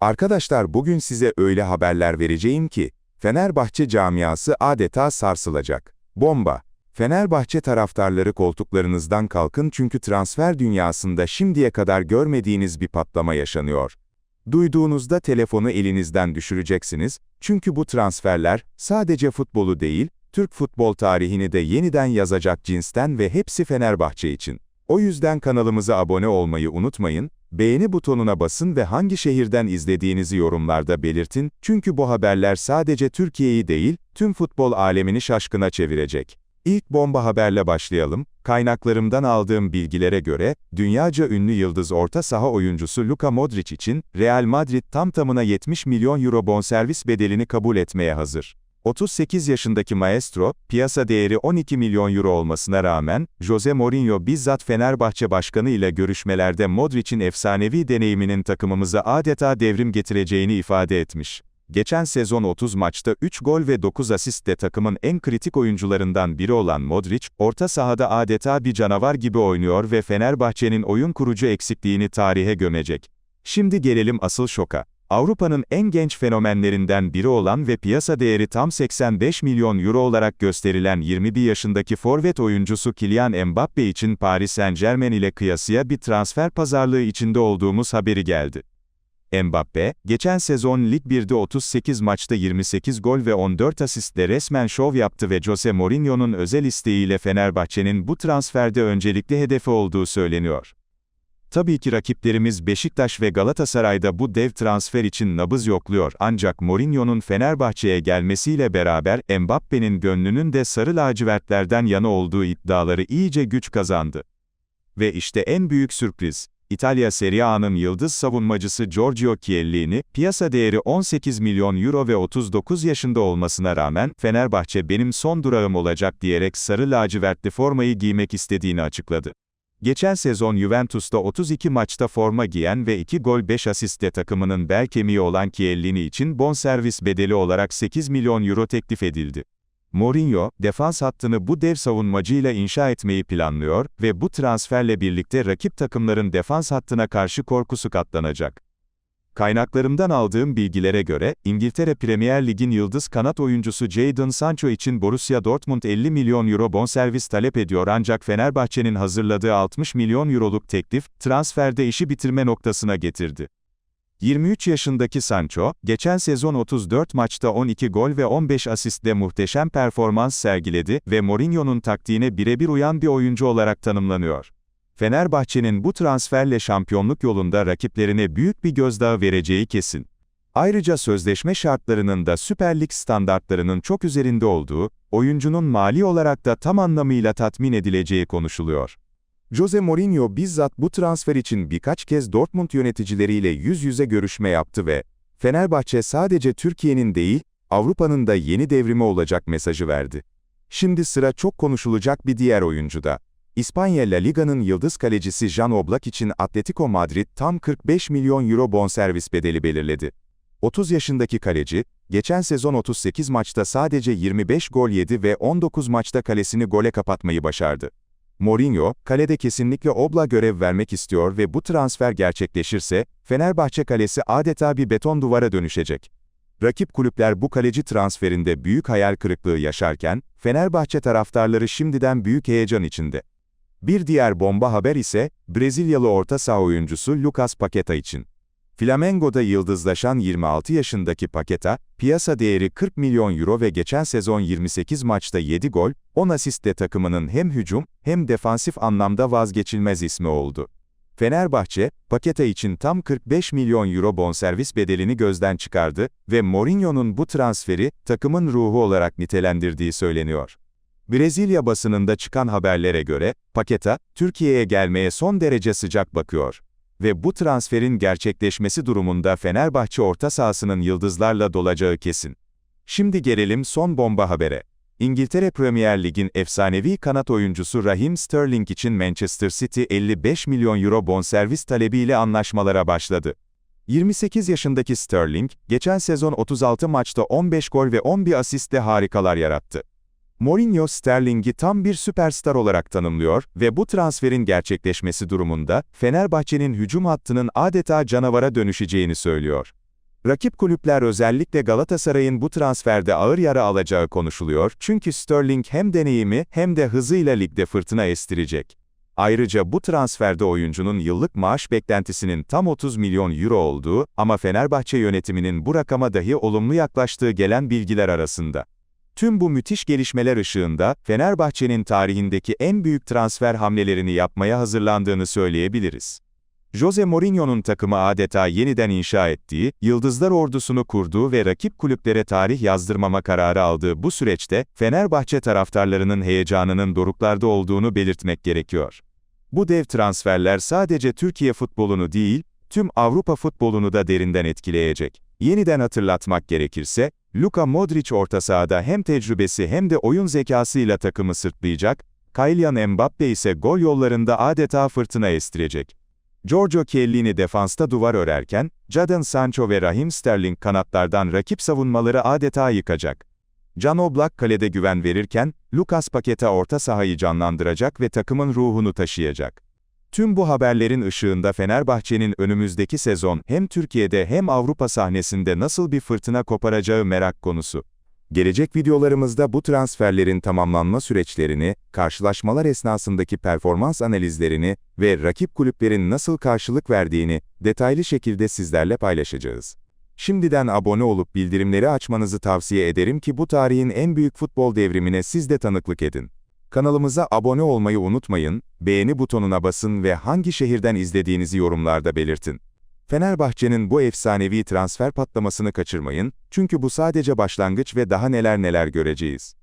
Arkadaşlar bugün size öyle haberler vereceğim ki, Fenerbahçe camiası adeta sarsılacak. Bomba! Fenerbahçe taraftarları koltuklarınızdan kalkın çünkü transfer dünyasında şimdiye kadar görmediğiniz bir patlama yaşanıyor. Duyduğunuzda telefonu elinizden düşüreceksiniz, çünkü bu transferler sadece futbolu değil, Türk futbol tarihini de yeniden yazacak cinsten ve hepsi Fenerbahçe için. O yüzden kanalımıza abone olmayı unutmayın, beğeni butonuna basın ve hangi şehirden izlediğinizi yorumlarda belirtin, çünkü bu haberler sadece Türkiye'yi değil, tüm futbol alemini şaşkına çevirecek. İlk bomba haberle başlayalım. Kaynaklarımdan aldığım bilgilere göre, dünyaca ünlü yıldız orta saha oyuncusu Luka Modric için, Real Madrid tam tamına 70 milyon euro bonservis bedelini kabul etmeye hazır. 38 yaşındaki maestro, piyasa değeri 12 milyon euro olmasına rağmen, Jose Mourinho bizzat Fenerbahçe Başkanı ile görüşmelerde Modric'in efsanevi deneyiminin takımımıza adeta devrim getireceğini ifade etmiş. Geçen sezon 30 maçta 3 gol ve 9 asistle takımın en kritik oyuncularından biri olan Modric, orta sahada adeta bir canavar gibi oynuyor ve Fenerbahçe'nin oyun kurucu eksikliğini tarihe gömecek. Şimdi gelelim asıl şoka. Avrupa'nın en genç fenomenlerinden biri olan ve piyasa değeri tam 85 milyon euro olarak gösterilen 21 yaşındaki forvet oyuncusu Kylian Mbappe için Paris Saint-Germain ile kıyasıya bir transfer pazarlığı içinde olduğumuz haberi geldi. Mbappe, geçen sezon Lig 1'de 38 maçta 28 gol ve 14 asistle resmen şov yaptı ve Jose Mourinho'nun özel isteğiyle Fenerbahçe'nin bu transferde öncelikli hedefi olduğu söyleniyor. Tabii ki rakiplerimiz Beşiktaş ve Galatasaray'da bu dev transfer için nabız yokluyor ancak Mourinho'nun Fenerbahçe'ye gelmesiyle beraber Mbappe'nin gönlünün de sarı lacivertlerden yana olduğu iddiaları iyice güç kazandı. Ve işte en büyük sürpriz. İtalya Serie A'nın yıldız savunmacısı Giorgio Chiellini, piyasa değeri 18 milyon euro ve 39 yaşında olmasına rağmen, Fenerbahçe benim son durağım olacak diyerek sarı lacivertli formayı giymek istediğini açıkladı. Geçen sezon Juventus'ta 32 maçta forma giyen ve 2 gol 5 asistle takımının bel kemiği olan Chiellini için bonservis bedeli olarak 8 milyon euro teklif edildi. Mourinho, defans hattını bu dev savunmacıyla inşa etmeyi planlıyor ve bu transferle birlikte rakip takımların defans hattına karşı korkusu katlanacak. Kaynaklarımdan aldığım bilgilere göre, İngiltere Premier Lig'in yıldız kanat oyuncusu Jadon Sancho için Borussia Dortmund 50 milyon euro bonservis talep ediyor ancak Fenerbahçe'nin hazırladığı 60 milyon euroluk teklif, transferde işi bitirme noktasına getirdi. 23 yaşındaki Sancho, geçen sezon 34 maçta 12 gol ve 15 asistle muhteşem performans sergiledi ve Mourinho'nun taktiğine birebir uyan bir oyuncu olarak tanımlanıyor. Fenerbahçe'nin bu transferle şampiyonluk yolunda rakiplerine büyük bir gözdağı vereceği kesin. Ayrıca sözleşme şartlarının da Süper Lig standartlarının çok üzerinde olduğu, oyuncunun mali olarak da tam anlamıyla tatmin edileceği konuşuluyor. Jose Mourinho bizzat bu transfer için birkaç kez Dortmund yöneticileriyle yüz yüze görüşme yaptı ve Fenerbahçe sadece Türkiye'nin değil, Avrupa'nın da yeni devrimi olacak mesajı verdi. Şimdi sıra çok konuşulacak bir diğer oyuncuda. İspanya La Liga'nın yıldız kalecisi Jan Oblak için Atletico Madrid tam 45 milyon euro bonservis bedeli belirledi. 30 yaşındaki kaleci, geçen sezon 38 maçta sadece 25 gol yedi ve 19 maçta kalesini gole kapatmayı başardı. Mourinho, kalede kesinlikle Obla görev vermek istiyor ve bu transfer gerçekleşirse, Fenerbahçe kalesi adeta bir beton duvara dönüşecek. Rakip kulüpler bu kaleci transferinde büyük hayal kırıklığı yaşarken, Fenerbahçe taraftarları şimdiden büyük heyecan içinde. Bir diğer bomba haber ise, Brezilyalı orta saha oyuncusu Lucas Paqueta için. Flamengo'da yıldızlaşan 26 yaşındaki Paqueta, piyasa değeri 40 milyon euro ve geçen sezon 28 maçta 7 gol, 10 asistle takımının hem hücum, hem defansif anlamda vazgeçilmez ismi oldu. Fenerbahçe, Paqueta için tam 45 milyon euro bonservis bedelini gözden çıkardı ve Mourinho'nun bu transferi, takımın ruhu olarak nitelendirdiği söyleniyor. Brezilya basınında çıkan haberlere göre, Paqueta, Türkiye'ye gelmeye son derece sıcak bakıyor. Ve bu transferin gerçekleşmesi durumunda Fenerbahçe orta sahasının yıldızlarla dolacağı kesin. Şimdi gelelim son bomba habere. İngiltere Premier Lig'in efsanevi kanat oyuncusu Raheem Sterling için Manchester City 55 milyon euro bonservis talebiyle anlaşmalara başladı. 28 yaşındaki Sterling, geçen sezon 36 maçta 15 gol ve 11 asistle harikalar yarattı. Mourinho Sterling'i tam bir süperstar olarak tanımlıyor ve bu transferin gerçekleşmesi durumunda Fenerbahçe'nin hücum hattının adeta canavara dönüşeceğini söylüyor. Rakip kulüpler özellikle Galatasaray'ın bu transferde ağır yara alacağı konuşuluyor çünkü Sterling hem deneyimi hem de hızıyla ligde fırtına estirecek. Ayrıca bu transferde oyuncunun yıllık maaş beklentisinin tam 30 milyon euro olduğu ama Fenerbahçe yönetiminin bu rakama dahi olumlu yaklaştığı gelen bilgiler arasında. Tüm bu müthiş gelişmeler ışığında, Fenerbahçe'nin tarihindeki en büyük transfer hamlelerini yapmaya hazırlandığını söyleyebiliriz. Jose Mourinho'nun takımı adeta yeniden inşa ettiği, Yıldızlar ordusunu kurduğu ve rakip kulüplere tarih yazdırmama kararı aldığı bu süreçte, Fenerbahçe taraftarlarının heyecanının doruklarda olduğunu belirtmek gerekiyor. Bu dev transferler sadece Türkiye futbolunu değil, tüm Avrupa futbolunu da derinden etkileyecek. Yeniden hatırlatmak gerekirse, Luka Modric orta sahada hem tecrübesi hem de oyun zekasıyla takımı sırtlayacak, Kylian Mbappe ise gol yollarında adeta fırtına estirecek. Giorgio Chiellini defansta duvar örerken, Jadon Sancho ve Raheem Sterling kanatlardan rakip savunmaları adeta yıkacak. Can Oblak kalede güven verirken, Lucas Paqueta orta sahayı canlandıracak ve takımın ruhunu taşıyacak. Tüm bu haberlerin ışığında Fenerbahçe'nin önümüzdeki sezon hem Türkiye'de hem Avrupa sahnesinde nasıl bir fırtına koparacağı merak konusu. Gelecek videolarımızda bu transferlerin tamamlanma süreçlerini, karşılaşmalar esnasındaki performans analizlerini ve rakip kulüplerin nasıl karşılık verdiğini detaylı şekilde sizlerle paylaşacağız. Şimdiden abone olup bildirimleri açmanızı tavsiye ederim ki bu tarihin en büyük futbol devrimine siz de tanıklık edin. Kanalımıza abone olmayı unutmayın, beğeni butonuna basın ve hangi şehirden izlediğinizi yorumlarda belirtin. Fenerbahçe'nin bu efsanevi transfer patlamasını kaçırmayın, çünkü bu sadece başlangıç ve daha neler neler göreceğiz.